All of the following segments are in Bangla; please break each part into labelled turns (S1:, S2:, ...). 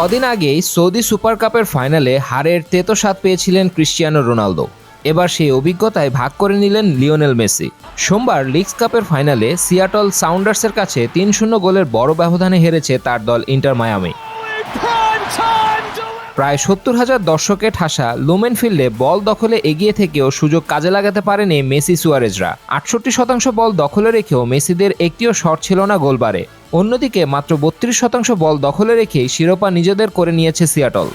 S1: কদিন আগেই সৌদি সুপার কাপের ফাইনালে হারের তেতো স্বাদ পেয়েছিলেন ক্রিশ্চিয়ানো রোনালদো। এবার সেই অভিজ্ঞতায় ভাগ করে নিলেন লিওনেল মেসি। সোমবার লিগস কাপের ফাইনালে সিয়াটল সাউন্ডার্সের কাছে তিন শূন্য গোলের বড় ব্যবধানে হেরেছে তার দল ইন্টার মায়ামি. প্রায় সত্তর হাজার দর্শকে ঠাসা লুমেন ফিল্ডে বল দখলে এগিয়ে থেকেও সুযোগ কাজে লাগাতে পারেনি মেসি সুয়ারেজরা। আটষট্টি শতাংশ বল দখলে রেখেও মেসিদের একটিও শট ছিল না গোলবারে। অন্যদিকে মাত্র বত্রিশ শতাংশ বল দখলে রেখেই শিরোপা নিজেদের করে নিয়েছে সিয়াটল।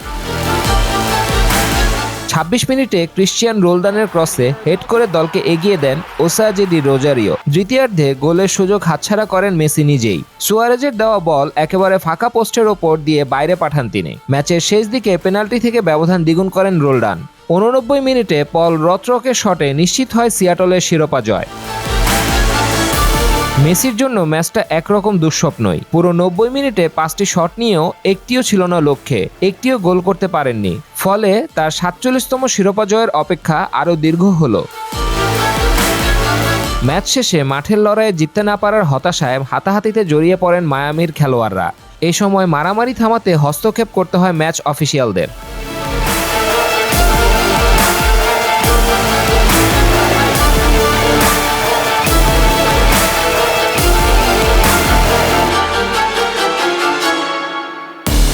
S1: ছাব্বিশ মিনিটে ক্রিশ্চিয়ান রোলদানের ক্রসে হেড করে দলকে এগিয়ে দেন ওসাজেডি রোজারিও। দ্বিতীয়ার্ধে গোলের সুযোগ হাতছাড়া করেন মেসি নিজেই। সুয়ারেজের দেওয়া বল একেবারে ফাঁকা পোস্টের ওপর দিয়ে বাইরে পাঠান তিনি। ম্যাচের শেষ দিকে পেনাল্টি থেকে ব্যবধান দ্বিগুণ করেন রোলডান উননব্বই মিনিটে পল রত্রকের শটে নিশ্চিত হয় সিয়াটলের শিরোপা জয়। মেসির জন্য ম্যাচটা একরকম দুঃস্বপ্নই। পুরো নব্বই মিনিটে পাঁচটি শট নিয়েও একটিও ছিল না লক্ষ্যে, একটিও গোল করতে পারেননি। ফলে তার সাতচল্লিশতম শিরোপা জয়ের অপেক্ষা আরও দীর্ঘ হলো। ম্যাচ শেষে মাঠের লড়াইয়ে জিততে না পারার হতাশায় হাতাহাতিতে জড়িয়ে পড়েন মায়ামির খেলোয়াড়রা। এই সময় মারামারি থামাতে হস্তক্ষেপ করতে হয় ম্যাচ অফিসিয়ালদের।